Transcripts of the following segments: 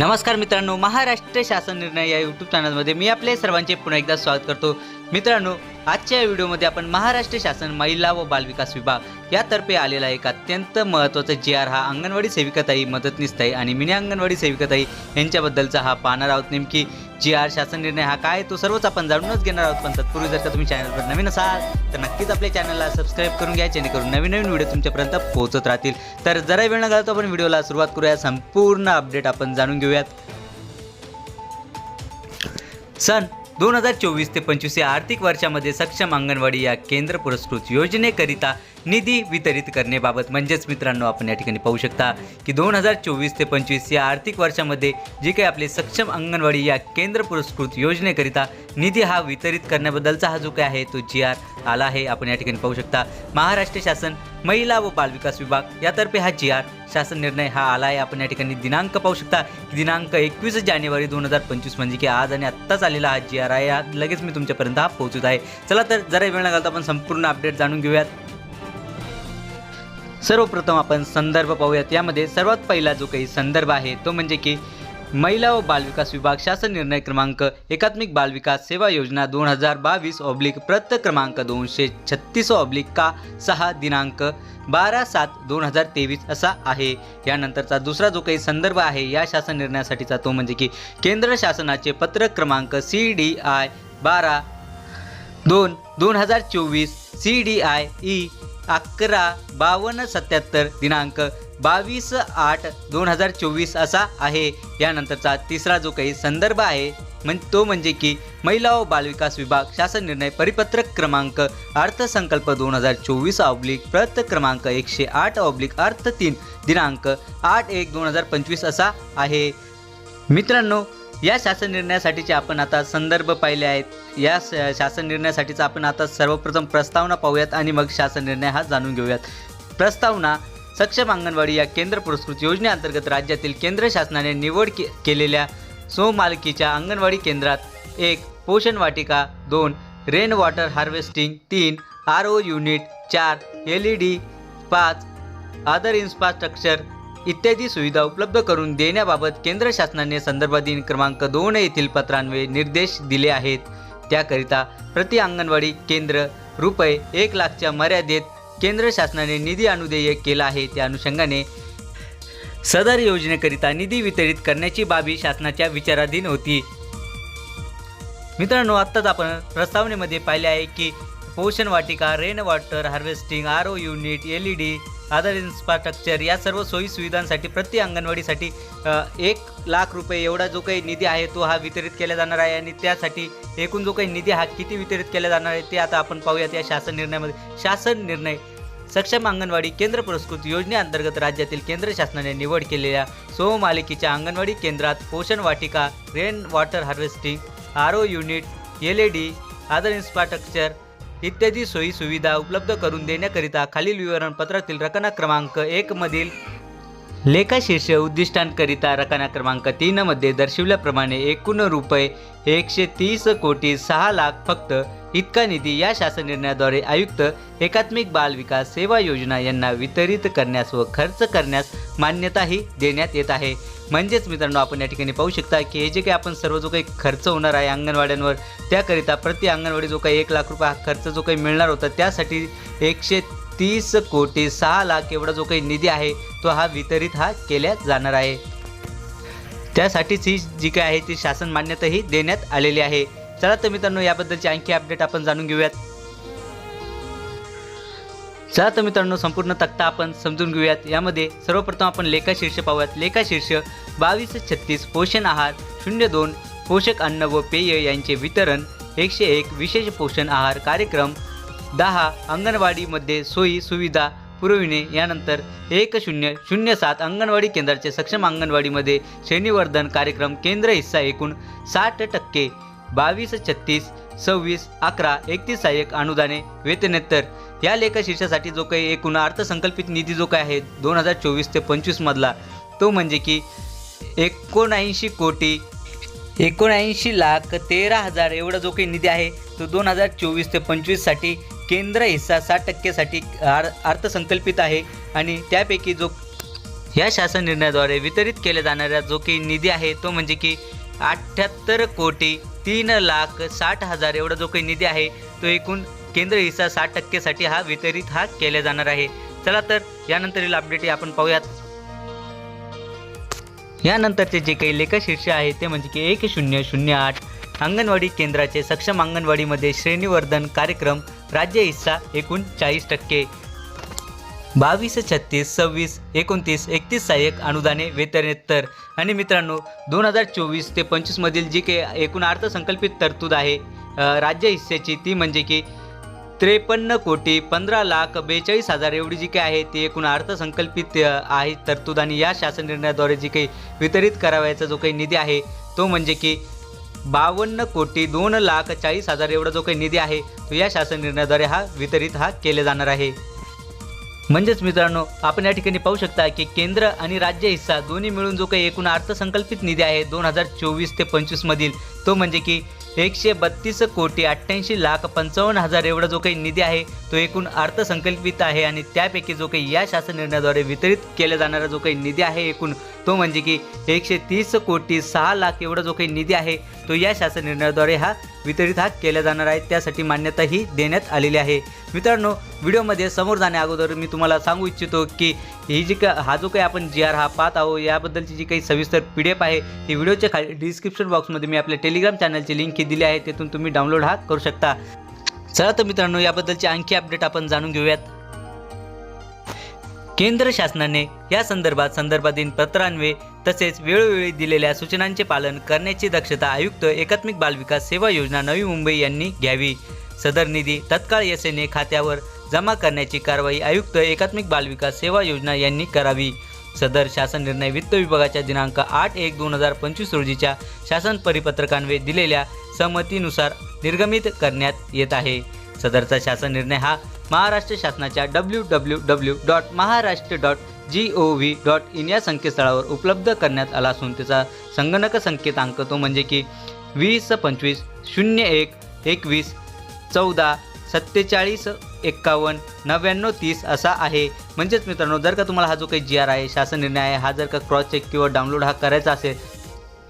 नमस्कार मित्रांनो महाराष्ट्र शासन निर्णय या यूट्यूब चॅनलमध्ये मी आपले सर्वांचे पुन्हा एकदा स्वागत करतो. मित्रांनो आजच्या व्हिडिओमध्ये आपण महाराष्ट्र शासन महिला व बालविकास विभाग यातर्फे आलेला एक अत्यंत महत्त्वाचा जी आर हा अंगणवाडी सेविकाताई मदतनीसताई आणि मिनी अंगणवाडी सेविकाताई यांच्याबद्दलचा हा पाहणार आहोत. नेमकी जी आर शासन निर्णय हा काय तो सर्वच आपण जाणूनच घेणार आहोत. पण तत्पूर्वी जर का तुम्ही चॅनलवर नवीन असाल तर नक्कीच आपल्या चॅनलला सबस्क्राईब करून घ्या जेणेकरून नवीन नवीन व्हिडिओ तुमच्यापर्यंत पोहोचत राहतील. तर जरा वेळ न घालतो आपण व्हिडिओला सुरुवात करूया. संपूर्ण अपडेट आपण जाणून घेऊयात. सन दोन हजार चोवीस ते पंचवीस या आर्थिक वर्षामध्ये सक्षम अंगणवाडी या केंद्र पुरस्कृत योजनेकरिता निधी वितरित करण्याबाबत म्हणजेच मित्रांनो आपण या ठिकाणी पाहू शकता की दोन हजार चोवीस ते पंचवीस या आर्थिक वर्षामध्ये जे काही आपले सक्षम अंगणवाडी या केंद्र पुरस्कृत योजनेकरिता निधी हा वितरित करण्याबद्दलचा हा जो काय आहे तो जी आर आला आहे आपण या ठिकाणी पाहू शकता. महाराष्ट्र शासन महिला व बालविकास विभाग यातर्फे हा जी आर शासन निर्णय हा आला आहे आपण या ठिकाणी दिनांक पाहू शकता दिनांक एकवीस जानेवारी दोन हजार पंचवीस म्हणजे की आज आणि आत्ताच आलेला हा जी आर आहे. लगेच मी तुमच्यापर्यंत हा पोहोचत आहे. चला तर जरा वेळ न घालता आपण संपूर्ण अपडेट जाणून घेऊयात. सर्वप्रथम आपण संदर्भ पाहूयात. यामध्ये सर्वात पहिला जो काही संदर्भ आहे तो म्हणजे की महिला व बालविकास विभाग शासन निर्णय क्रमांक एकात्मिक बालविकास सेवा योजना दोन हजार बावीस ऑब्लिक प्रत्य क्रमांक दोनशे छत्तीस ऑब्लिक का सहा दिनांक बारा सात दोन हजार तेवीस असा आहे. यानंतरचा दुसरा जो काही संदर्भ आहे या शासन निर्णयासाठीचा तो म्हणजे की केंद्र शासनाचे पत्र क्रमांक सी डी आय बारा दोन दोन हजार चोवीस सी डी आय ई अकरा बावन्न सत्याहत्तर दिनांक बावीस आठ दोन हजार चोवीस असा आहे. यानंतरचा तिसरा जो काही संदर्भ आहे म्हण तो म्हणजे की महिला व बालविकास विभाग शासन निर्णय परिपत्रक क्रमांक अर्थसंकल्प दोन हजार चोवीस ऑब्लिक प्रत क्रमांक एकशे आठ ऑब्लिक अर्थ तीन दिनांक आठ एक दोन हजार पंचवीस असा आहे. मित्रांनो या शासन निर्णयासाठीचे आपण आता संदर्भ पाहिले आहेत. या शासन निर्णयासाठीचा आपण आता सर्वप्रथम प्रस्तावना पाहूयात आणि मग शासन निर्णय हा जाणून घेऊयात. प्रस्तावना सक्षम अंगणवाडी या केंद्र पुरस्कृत योजनेअंतर्गत राज्यातील केंद्र शासनाने निवड के केलेल्या स्वमालकीच्या अंगणवाडी केंद्रात एक पोषण वाटिका दोन रेन वॉटर हार्वेस्टिंग तीन आर ओ युनिट चार एल ई डी पाच अदर इन्फ्रास्ट्रक्चर इत्यादी सुविधा उपलब्ध करून देण्याबाबत केंद्र शासनाने संदर्भाधीन क्रमांक दोन येथील पत्रान्वये निर्देश दिले आहेत. त्याकरिता प्रति अंगणवाडी केंद्र रुपये एक लाखच्या मर्यादेत केंद्र शासनाने निधी अनुदेय केला आहे. त्या अनुषंगाने सदर योजनेकरिता निधी वितरित करण्याची बाबी शासनाच्या विचाराधीन होती. मित्रांनो आत्ताच आपण प्रस्तावनेमध्ये पाहिले आहे की पोषण वाटिका rain water harvesting R O unit L E D other infrastructure या सर्व सोयी सुविधांसाठी प्रति अंगणवाडीसाठी एक लाख रुपये एवढा जो काही निधी आहे तो हा वितरित केला जाणार आहे आणि त्यासाठी एकूण जो काही निधी हा किती वितरित केला जाणार आहे ते आता आपण पाहूयात या शासन निर्णयामध्ये. शासन निर्णय सक्षम अंगणवाडी केंद्र पुरस्कृत योजनेअंतर्गत राज्यातील केंद्र शासनाने निवड केलेल्या स्वमालिकेच्या अंगणवाडी केंद्रात पोषण वाटिका rain water harvesting R O unit L E D other infrastructure इत्यादी सोयीसुविधा उपलब्ध करून देण्याकरिता खालील विवरणपत्रातील रकाना क्रमांक एकमधील लेखाशीर्ष उद्दिष्टांकरिता रकाना क्रमांक तीनमध्ये दर्शविल्याप्रमाणे एकूण रुपये एकशे तीस कोटी सहा लाख फक्त इतका निधी या शासन निर्णयाद्वारे आयुक्त एकात्मिक बाल विकास सेवा योजना यांना वितरित करण्यास व खर्च करण्यास मान्यताही देण्यात येत आहे. म्हणजेच मित्रांनो आपण या ठिकाणी पाहू शकता की हे जे काही आपण सर्व जो काही खर्च होणार आहे अंगणवाड्यांवर त्याकरिता प्रति अंगणवाडी जो काही एक लाख रुपये हा खर्च जो काही मिळणार होता त्यासाठी एकशे तीस कोटी सहा लाख एवढा जो काही निधी आहे तो हा वितरित हा केल्या जाणार आहे. त्यासाठीच ही जी काय आहे ती शासन मान्यताही देण्यात आलेली आहे. चला तर मित्रांनो याबद्दलची आणखी अपडेट आपण जाणून घेऊयात. चला तर मित्रांनो संपूर्ण तक्ता आपण समजून घेऊयात. यामध्ये सर्वप्रथम आपण लेखा शीर्ष पाहूयात. लेखा शीर्ष बावीस छत्तीस पोषण आहार शून्य दोन पोषक अन्न व पेय यांचे वितरण एकशे एक विशेष पोषण आहार कार्यक्रम दहा अंगणवाडीमध्ये सोयी सुविधा पुरविणे यानंतर एक शून्य शून्य सात अंगणवाडी केंद्राचे सक्षम अंगणवाडीमध्ये श्रेणीवर्धन कार्यक्रम केंद्र हिस्सा एकूण साठ टक्के बावीस छत्तीस सव्वीस अकरा एकतीस सहाय्यक अनुदाने वेतनेत्तर या लेखशीर्षासाठी जो काही एकूण अर्थसंकल्पित निधी जो काही आहे दोन हजार चोवीस ते पंचवीसमधला तो म्हणजे की एकोणऐंशी कोटी एकोणऐंशी लाख तेरा हजार एवढा जो काही निधी आहे तो दोन हजार चोवीस ते पंचवीससाठी केंद्र हिस्सा साठ टक्केसाठी आर अर्थसंकल्पित आहे. आणि त्यापैकी जो या शासन निर्णयाद्वारे वितरित केल्या जाणाऱ्या जो काही निधी आहे तो म्हणजे की अठ्ठ्याहत्तर कोटी तीन लाख साठ हजार एवढा जो काही निधी आहे तो एकूण केंद्र हिस्सा साठ टक्केसाठी हा वितरित हा केला जाणार आहे. चला तर यानंतरील अपडेट आपण पाहूयात. यानंतरचे जे काही लेखशीर्ष आहे ते म्हणजे की एक शून्य शून्य आठ अंगणवाडी केंद्राचे सक्षम अंगणवाडीमध्ये श्रेणीवर्धन कार्यक्रम राज्य हिस्सा एकूण चाळीस टक्के. बावीस छत्तीस सव्वीस एकोणतीस एकतीस सहाय्यक अनुदाने वेतनेत्तर आणि मित्रांनो दोन हजार चोवीस ते पंचवीसमधील जी काही एकूण अर्थसंकल्पित तरतूद आहे राज्य हिस्सेची ती म्हणजे की त्रेपन्न कोटी पंधरा लाख बेचाळीस हजार एवढी जी काही आहे ती एकूण अर्थसंकल्पित आहे तरतूद. आणि या शासन निर्णयाद्वारे जी काही वितरित करावयाचा जो काही निधी आहे तो म्हणजे की बावन्न कोटी दोन लाख चाळीस हजार एवढा जो काही निधी आहे तो या शासन निर्णयाद्वारे हा वितरित हा केला जाणार आहे. म्हणजेच मित्रांनो आपण या ठिकाणी पाहू शकता की केंद्र आणि राज्य हिस्सा दोन्ही मिळून जो काही एकूण अर्थसंकल्पित निधी आहे दोन हजार चोवीस ते पंचवीसमधील तो म्हणजे की एकशे बत्तीस कोटी अठ्ठ्याऐंशी लाख पंचावन्न हजार एवढा जो काही निधी आहे तो एकूण अर्थसंकल्पित आहे आणि त्यापैकी जो काही या शासन निर्णयाद्वारे वितरित केला जाणारा जो काही निधी आहे एकूण तो म्हणजे की एकशे तीस कोटी सहा लाख एवढा जो काही निधी आहे तो या शासन निर्णयाद्वारे हा वितरित हा केला जाणार आहे. त्यासाठी मान्यता ही देण्यात आलेली आहे. मित्रांनो व्हिडिओमध्ये समोर जाण्या अगोदर मी तुम्हाला सांगू इच्छितो की ही जी का हा जो काही आपण जी आर हा पाहत आहोत याबद्दलची जी काही सविस्तर पी डी एफ आहे ती व्हिडिओच्या खाली डिस्क्रिप्शन बॉक्समध्ये मी आपल्या टेलिग्राम चॅनलची लिंक ही दिली आहे तिथून तुम्ही डाउनलोड हा करू शकता. चला तर मित्रांनो याबद्दलचे आणखी अपडेट आपण जाणून घेऊयात. केंद्र शासनाने या संदर्भात संदर्भाधीन पत्रान्वये तसेच वेळोवेळी दिलेल्या सूचनांचे पालन करण्याची दक्षता आयुक्त एकात्मिक बालविकास सेवा योजना नवी मुंबई यांनी घ्यावी. सदर निधी तत्काळ एस एन ए खात्यावर जमा करण्याची कारवाई आयुक्त एकात्मिक बालविकास सेवा योजना यांनी करावी. सदर शासन निर्णय वित्त विभागाच्या दिनांक आठ एक दोन हजार पंचवीस रोजीच्या शासन परिपत्रकांवे दिलेल्या सहमतीनुसार निर्गमित करण्यात येत आहे. सदरचा शासन निर्णय हा महाराष्ट्र शासनाच्या W W W dot Maharashtra dot G O V dot in या संकेतस्थळावर उपलब्ध करण्यात आला असून त्याचा संगणक संकेतांक तो म्हणजे की वीस पंचवीस शून्य एक एकवीस चौदा सत्तेचाळीस एक्कावन्न नव्याण्णव तीस असा आहे. म्हणजेच मित्रांनो जर का तुम्हाला हा जो काही जी आर आहे शासन निर्णय आहे हा जर का क्रॉस चेक किंवा डाउनलोड हा करायचा असेल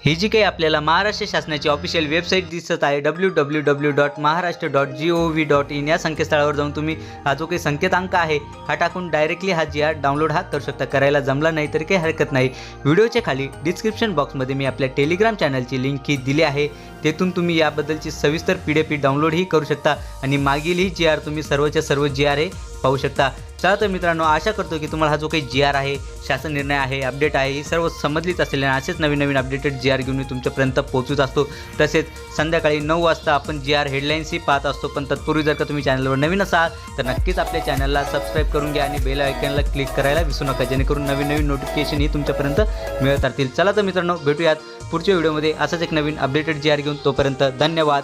ही जी काही आपल्याला महाराष्ट्र शासनाची ऑफिशियल वेबसाईट दिसत आहे W W W dot Maharashtra dot G O V dot in या संकेतस्थळावर जाऊन तुम्ही हा जो काही संकेतांक आहे हा टाकून डायरेक्टली हा जी आर डाउनलोड हा करू शकता. करायला जमला नाही तरी काही हरकत नाही. व्हिडिओच्या खाली डिस्क्रिप्शन बॉक्समध्ये मी आपल्या टेलिग्राम चॅनलची लिंक ही दिली आहे. तेथून तुम्ही याबद्दलची सविस्तर पी डी एफ डाउनलोडही करू शकता आणि मागीलही जी आर तुम्ही सर्वच्या सर्व जी आर हे पाहू शकता. चला तर मित्रांनो आशा करतो की तुम्हाला हा जो काही जी आर आहे शासन निर्णय आहे अपडेट आहे ही सर्व समजलीच असेल आणि असेच नवीन नवीन अपडेटेड जी आर घेऊन मी तुमच्यापर्यंत पोहोचत असतो. तसेच संध्याकाळी नऊ वाजता आपण जी आर हेडलाईन्सही पाहत असतो. पण तत्पूर्वी जर का तुम्ही चॅनलवर नवीन असाल तर नक्कीच आपल्या चॅनलला सबस्क्राईब करून घ्या आणि बेल आयकनला क्लिक करायला विसरू नका. जेणेकरून नवीन नवीन नोटिफिकेशन ही तुमच्यापर्यंत मिळत राहतील. चला तर मित्रांनो भेटूयात पुढच्या व्हिडिओमध्ये असंच एक नवीन अपडेटेड जी आर घेऊन. तोपर्यंत धन्यवाद.